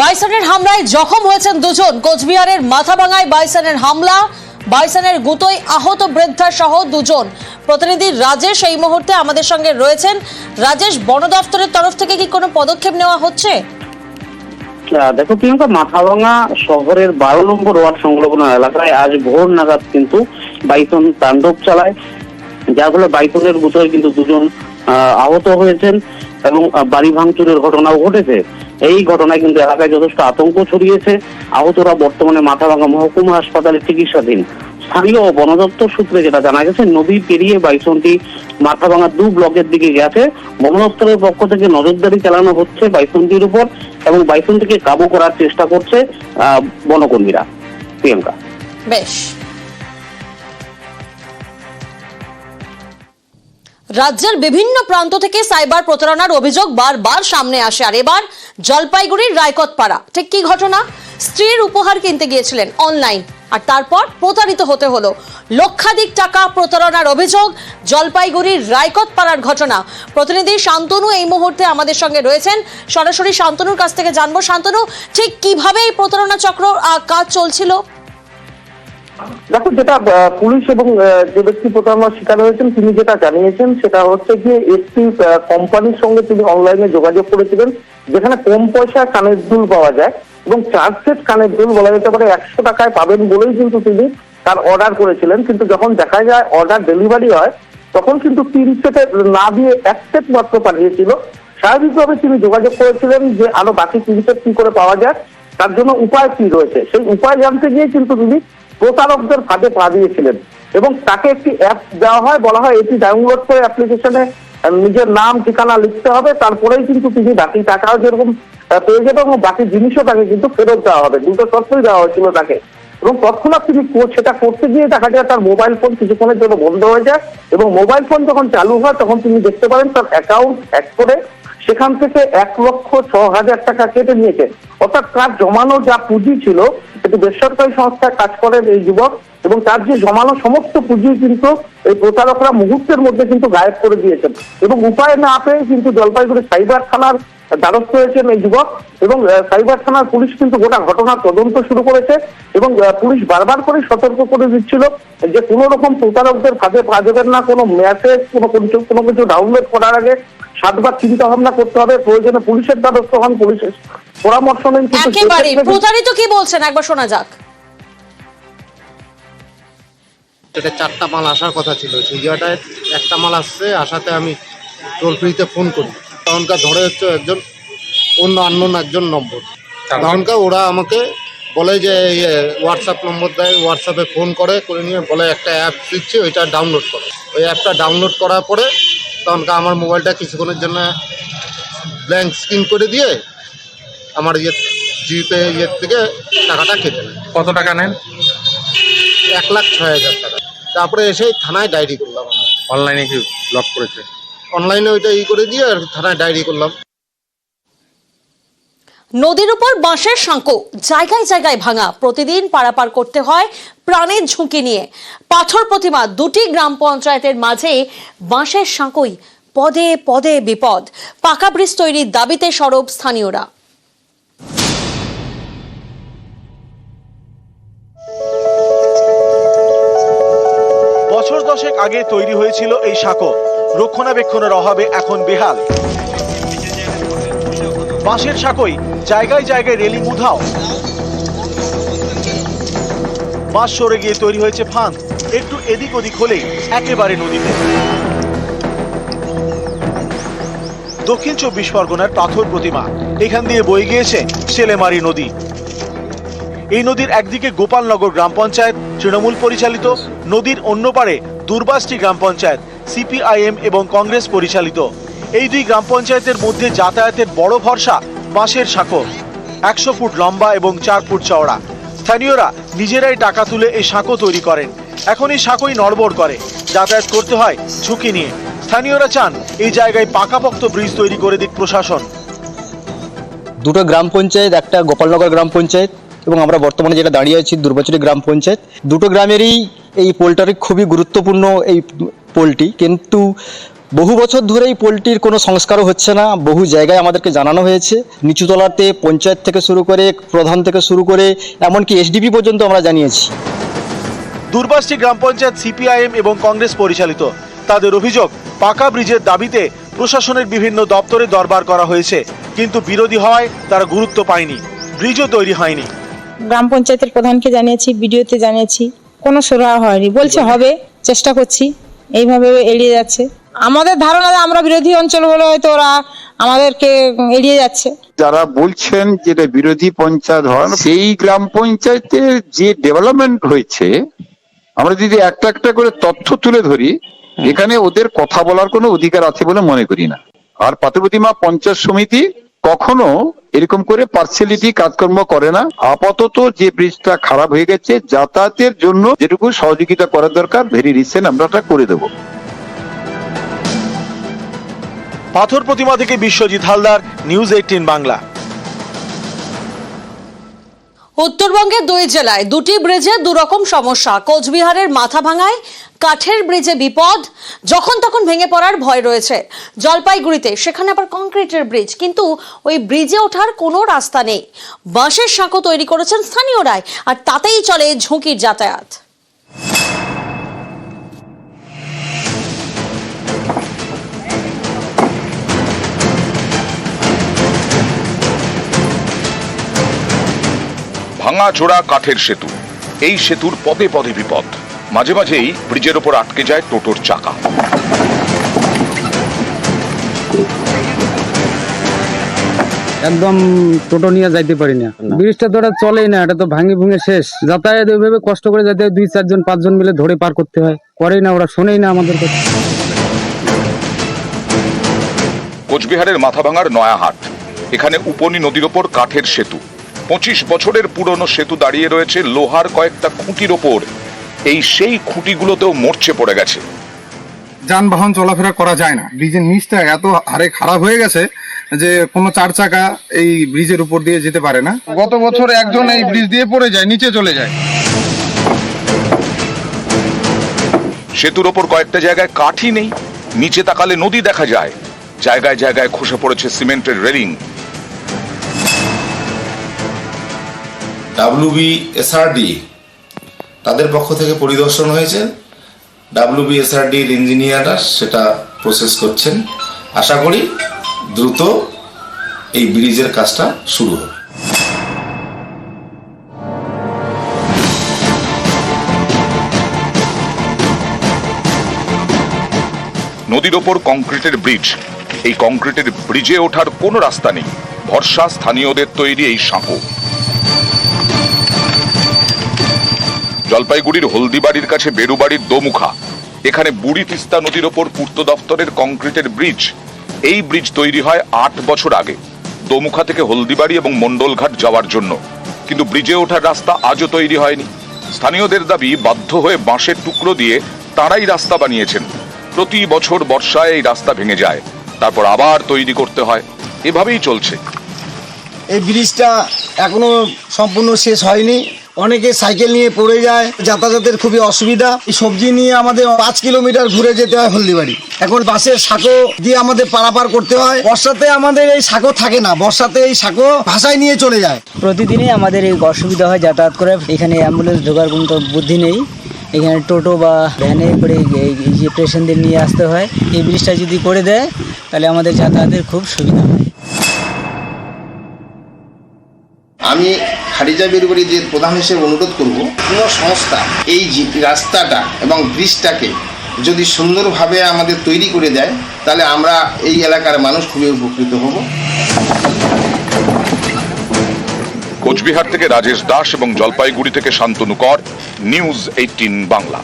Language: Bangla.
বাইসনের হামলায় জখম হয়েছেন দুজন। কোচবিহারের মাথাভাঙায় বাইসনের হামলা, বাইসনের গুতোয় আহত বৃদ্ধা সহ দুজন। প্রতিনিধি রাজেশ এই মুহূর্তে আমাদের সঙ্গে রয়েছেন। রাজেশ, বন দপ্তরের তরফ থেকে কি কোনো পদক্ষেপ নেওয়া হচ্ছে? দেখো প্রিয়াঙ্কা, মাথাভাঙা শহরের বারো নম্বর ওয়ার্ড সংলগ্ন এলাকায় আজ ভোর নাগাদ কিন্তু বাইসন তাণ্ডব চালায়। যার ফলে বাইসনের গুতোয় কিন্তু দুজন আহত হয়েছেন। এবং বাড়ি ভাঙচুরের ঘটনাও ঘটেছে। এই ঘটনায় কিন্তু এলাকায় যথেষ্ট আতঙ্ক ছড়িয়েছে। আহতরা বর্তমানে মাথাভাঙা মহকুমা হাসপাতালে চিকিৎসাধীন। স্থানীয় বন দপ্তর সূত্রে যেটা জানা গেছে নদী পেরিয়ে বাইসনটি মাথাভাঙা দু ব্লকের দিকে গেছে। বন দপ্তরের পক্ষ থেকে নজরদারি চালানো হচ্ছে বাইসনটির উপর এবং বাইসনটিকে কাবু করার চেষ্টা করছে আহ, বনকর্মীরা। প্রিয়াঙ্কা। বেশ। রাজ্যের বিভিন্ন প্রান্ত থেকে সাইবার প্রতারণার অভিযোগ বারবার সামনে আসে। আর এবার জলপাইগুড়ির রায়কতপাড়া। ঠিক কি ঘটনা? স্ত্রীর উপহার কিনতে গিয়েছিলেন অনলাইন। আর তারপর প্রতারিত হতে হলো। লক্ষাধিক টাকা প্রতারণার অভিযোগ, জলপাইগুড়ির রায়কতপাড়ার ঘটনা। প্রতিনিধি শান্তনু এই মুহূর্তে আমাদের সঙ্গে রয়েছেন। সরাসরি শান্তনুর কাছ থেকে জানব। শান্তনু, ঠিক কীভাবে এই প্রতারণা চক্র কাজ চলছিল? দেখো, যেটা পুলিশ এবং যে ব্যক্তি প্রতারণার শিকার হয়েছেন, তিনি যেটা জানিয়েছেন, সেটা হচ্ছে গিয়ে একটি কোম্পানির সঙ্গে তিনি অনলাইনে যোগাযোগ করেছিলেন, যেখানে কম পয়সায় কানের দুল পাওয়া যায় এবং চার সেট কানের দুল বলা যেতে পারে একশো টাকায় পাবেন বলেই কিন্তু তিনি তার অর্ডার করেছিলেন। কিন্তু যখন দেখা যায় অর্ডার ডেলিভারি হয়, তখন কিন্তু তিন সেটের না দিয়ে এক সেট মাত্র পাঠিয়েছিল। স্বাভাবিকভাবে তিনি যোগাযোগ করেছিলেন যে আরও বাকি তিন সেট কি করে পাওয়া যায়, তার জন্য উপায় কি রয়েছে? সেই উপায় জানতে গিয়ে কিন্তু তিনি প্রতারকদের ফাঁদে পা দিয়েছিলেন। এবং তাকে একটি অ্যাপ দেওয়া হয়, বলা হয় এটি ডাউনলোড করে অ্যাপ্লিকেশনে নিজের নাম, ঠিকানা লিখতে হবে, তারপরেই কিন্তু তিনি বাকি টাকাও যেরকম পেয়ে যাবে এবং বাকি জিনিসও তাকে কিন্তু ফেরত দেওয়া হবে। দুটো শর্তই দেওয়া হয়েছিল তাকে। এবং তৎক্ষণাৎ তিনি সেটা করতে গিয়ে দেখা যায় তার মোবাইল ফোন কিছুক্ষণের জন্য বন্ধ হয়ে যায় এবং মোবাইল ফোন যখন চালু হয়, তখন তিনি দেখতে পারেন তার অ্যাকাউন্ট হ্যাক করে সেখান থেকে এক লক্ষ ছ হাজার টাকা কেটে নিয়েছে। অর্থাৎ তার জমানো যা পুঁজি ছিল একটি বেসরকারি সংস্থায় কাজ করেন এই যুবক এবং তার যে জমানো সমস্ত পুঁজি কিন্তু এই প্রতারকরা মুহূর্তের মধ্যে কিন্তু গায়েব করে দিয়েছেন। এবং উপায় না পেয়ে কিন্তু জলপাইগুড়ি সাইবার থানার দ্বারস্থ হয়েছেন এই যুবক এবং সাইবার থানার পুলিশ কিন্তু গোটা ঘটনার তদন্ত শুরু করেছে এবং পুলিশ বারবার করে সতর্ক করে দিচ্ছিল যে কোনো রকম প্রতারকদের ফাঁদে পা দেবেন না। কোনো মেসেজ কোনো কোনো কিছু ডাউনলোড করার আগে সাতবার চিন্তা ভাবনা করতে হবে প্রয়োজনে পুলিশের দ্বারস্থ হন পুলিশের পরামর্শ নেন একেবারে। প্রতারিত কি বলছেন? একবার শোনা যাক। এটা চারটা মাল আসার কথা ছিল সেই জায়গাটায় একটা মাল আসছে আসাতে আমি টোল ফ্রিতে ফোন করি। তখনকার ধরে হচ্ছে একজন অন্য আননোন একজন নম্বর। তখনকার ওরা আমাকে বলে যে ইয়ে হোয়াটসঅ্যাপ নম্বর দেয় হোয়াটসঅ্যাপে ফোন করে করে নিয়ে বলে একটা অ্যাপ দিচ্ছে ওইটা ডাউনলোড করে। ওই অ্যাপটা ডাউনলোড করার পরে তখনকার আমার মোবাইলটা কিছুক্ষণের জন্য ব্ল্যাঙ্ক স্ক্রিন করে দিয়ে আমার ইয়ে জিপে ইয়ের থেকে টাকাটা কেটে নেয়। কত টাকা নেন? এক লাখ ছয় হাজার টাকা। তারপরে এসে থানায় ডায়েরি করলাম। অনলাইনে কি ব্লক করেছে? অনলাইনে ওইটা ই করে দিয়ে আর থানায় ডায়েরি করলাম। নদীর উপর বাঁশের সাঁকো জায়গায় জায়গায় ভাঙা। প্রতিদিন পারাপার করতে হয় প্রাণের ঝুঁকি নিয়ে। পাথর প্রতিমা দুটি গ্রাম পঞ্চায়েতের মাঝে বাঁশের সাঁকোই পদে পদে বিপদ। পাকা ব্রিজ তৈরির দাবিতে সরব স্থানীয়রা। বছর দশেক আগে তৈরি হয়েছিল এই সাঁকো। রক্ষণাবেক্ষণের অভাবে এখন বেহাল। বাঁশের সাঁকোই, জায়গায় জায়গায় রেলিং উধাও। বাঁশ সরে গিয়ে তৈরি হয়েছে ফাঁদ, একটু এদিক ওদিক হলেই একেবারে নদীতে। দক্ষিণ চব্বিশ পরগনার পাথর প্রতিমা, এখান দিয়ে বয়ে গিয়েছে সেলেমারি নদী। এই নদীর একদিকে গোপালনগর গ্রাম পঞ্চায়েত, তৃণমূল পরিচালিত, নদীর অন্য পারে দুর্বাসটি গ্রাম পঞ্চায়েত, সিপিআইএম এবং কংগ্রেস পরিচালিত। এই দুই গ্রাম পঞ্চায়েতের মধ্যে যাতায়াতের বড় ভরসা বাঁশের সাঁকো একশো ফুট লম্বা এবং চার ফুট চওড়া। স্থানীয়রা নিজেরাই টাকা তুলে এই সাঁকো তৈরি করেন। এখন এই সাঁকোই নড়বড় করে। যাতায়াত করতে হয় ঝুঁকি নিয়ে। স্থানীয়রা চান এই জায়গায় পাকাপোক্ত ব্রিজ তৈরি করে দিক প্রশাসন। দুটো গ্রাম পঞ্চায়েত, একটা গোপালনগর গ্রাম পঞ্চায়েত এবং আমরা বর্তমানে যেটা দাঁড়িয়ে আছি দুর্বাচনী গ্রাম পঞ্চায়েত। দুটো গ্রামেরই এই পোলটারি খুবই গুরুত্বপূর্ণ এই পোলটি। কিন্তু বহু বছর ধরেই পোলট্রির কোনো সংস্কারও হচ্ছে না। বহু জায়গায় আমাদেরকে জানানো হয়েছে। নিচুতলাতে পঞ্চায়েত থেকে শুরু করে প্রধান থেকে শুরু করে এমনকি এসডিপি পর্যন্ত আমরা জানিয়েছি। দূরবাসটি গ্রাম পঞ্চায়েত সিপিআইএম এবং কংগ্রেস পরিচালিত। তাদের অভিযোগ পাকা ব্রিজের দাবিতে প্রশাসনের বিভিন্ন দপ্তরে দরবার করা হয়েছে। কিন্তু বিরোধী হওয়ায় তারা গুরুত্ব পায়নি। ব্রিজও তৈরি হয়নি। গ্রাম পঞ্চায়েতের প্রধানকে জানিয়েছি বিডিওতে জানিয়েছি কোনো সুরাহা হয়নি। বলছে হবে চেষ্টা করছি। এইভাবে এড়িয়ে যাচ্ছে। আমাদের ধারণা যে আমরা বিরোধী অঞ্চল বলে হয়তো ওরা আমাদেরকে এড়িয়ে যাচ্ছে। যারা বলছেন যেটা বিরোধী পঞ্চায়েত হন সেই গ্রাম পঞ্চায়েতের যে ডেভেলপমেন্ট হয়েছে আমরা যদি একটা একটা করে তথ্য তুলে ধরি এখানে ওদের কথা বলার কোনো অধিকার আছে বলে মনে করি না। আর পাথরপ্রতিমা পঞ্চায়েত সমিতি কখনো এরকম করে পার্সিয়ালিটি কাজকর্ম করে না। আপাতত যে ব্রিজটা খারাপ হয়ে গেছে যাতায়াতের জন্য যেটুকু সহযোগিতা করার দরকার ভেরি রিসেন্ট আমরা ওটা করে দেবো। পাথর প্রতিমা থেকে বিশ্বজিৎ হালদার, নিউজ এইটিন বাংলা। উত্তরবঙ্গের দুই জেলায় দুটি ব্রিজে দুরকম সমস্যা। কোচবিহারের মাথা ভাঙায় কাঠের ব্রিজে বিপদ, যখন তখন ভেঙে পড়ার ভয় রয়েছে। জলপাইগুড়িতে সেখানে আবার কংক্রিটের ব্রিজ, কিন্তু ওই ব্রিজে ওঠার কোনো রাস্তা নেই। বাঁশের সাঁকো তৈরি করেছেন স্থানীয়রাই, আর তাতেই চলে ঝুঁকির যাতায়াত। ভাঙাচোরা কাঠের সেতু। এই সেতুর পদে পদে বিপদ। মাঝে মাঝেই ব্রিজের ওপর আটকে যায় টোটোর চাকা। একদম টোটো নিয়ে যাইতে পারি না। ব্রিজটা তো ওটা চলেই না এটা তো ভাঙে ভুঙে শেষ। যাতায়াত ওইভাবে কষ্ট করে যাতে দুই চারজন পাঁচজন মিলে ধরে পার করতে হয়। করেই না ওরা শোনেই না আমাদের কথা। কোচবিহারের মাথাভাঙার নয়াহাট। এখানে উপনী নদীর ওপর কাঠের সেতু। পঁচিশ বছরের পুরনো সেতু দাঁড়িয়ে রয়েছে লোহার কয়েকটা খুঁটির ওপর। এই সেই খুঁটিগুলোতেও মরচে পড়ে গেছে। যানবাহন চলাফেরা করা যায় না। ব্রিজের নিচটা এত হারে খারাপ হয়ে গেছে যে কোনো চার চাকা এই ব্রিজের উপর দিয়ে যেতে পারে না। গত বছর একজন এই ব্রিজ দিয়ে পড়ে যায় নিচে চলে যায়। সেতুর ওপর কয়েকটা জায়গায় কাঠই নেই। নিচে তাকালে নদী দেখা যায়। জায়গায় জায়গায় খসে পড়েছে সিমেন্টের রেলিং। ডাব্লিউবিএসআরডি তাদের পক্ষ থেকে পরিদর্শন হয়েছে। ডাব্লিউবিএসআরডির ইঞ্জিনিয়াররা সেটা প্রসেস করছেন। আশা করি দ্রুত এই ব্রিজের কাজটা শুরু হবে। নদীর ওপর কংক্রিটের ব্রিজ। এই কংক্রিটের ব্রিজে ওঠার কোনো রাস্তা নেই। ভরসা স্থানীয়দের তৈরি এই সাঁকো। জলপাইগুড়ির হলদিবাড়ির কাছে বেরুবাড়ির দোমুখা। এখানে বুড়ি তিস্তা নদীর ওপর পূর্ত দপ্তরের কংক্রিটের ব্রিজ। এই ব্রিজ তৈরি হয় আট বছর আগে। দোমুখা থেকে হলদিবাড়ি এবং মণ্ডলঘাট যাওয়ার জন্য। কিন্তু ব্রিজে ওঠার রাস্তা আজও তৈরি হয়নি। স্থানীয়দের দাবি, বাধ্য হয়ে বাঁশের টুকরো দিয়ে তারাই রাস্তা বানিয়েছেন। প্রতি বছর বর্ষায় এই রাস্তা ভেঙে যায়। তারপর আবার তৈরি করতে হয়। এভাবেই চলছে। এই ব্রিজটা এখনও সম্পূর্ণ শেষ হয়নি। অনেকে সাইকেল নিয়ে পড়ে যায় যাতায়াতের খুবই অসুবিধা। এই সবজি নিয়ে আমাদের পাঁচ কিলোমিটার ঘুরে যেতে হয় হলদিবাড়ি। এখন বাসের সাঁকো দিয়ে আমাদের পারাপার করতে হয়। বর্ষাতে আমাদের এই সাঁকো থাকে না বর্ষাতে এই সাঁকো ভাষায় নিয়ে চলে যায়। প্রতিদিনই আমাদের এই অসুবিধা হয় যাতায়াত করে। এখানে অ্যাম্বুলেন্স ঢোকার কোনো তো বুদ্ধি নেই। এখানে টোটো বা ভ্যানে করে যে পেশেন্টদের নিয়ে আসতে হয়। এই ব্রিজটা যদি করে দেয় তাহলে আমাদের যাতায়াতের খুব সুবিধা হয়। আমি খারিজা বেরুবাড়িদের প্রধান হিসেবে অনুরোধ করব কোনো সংস্থা এই রাস্তাটা এবং ব্রিজটাকে যদি সুন্দরভাবে আমাদের তৈরি করে দেয়, তাহলে আমরা এই এলাকার মানুষ খুবই উপকৃত হব। কোচবিহার থেকে রাজেশ দাস এবং জলপাইগুড়ি থেকে শান্তনু কর, নিউজ এইটিন বাংলা।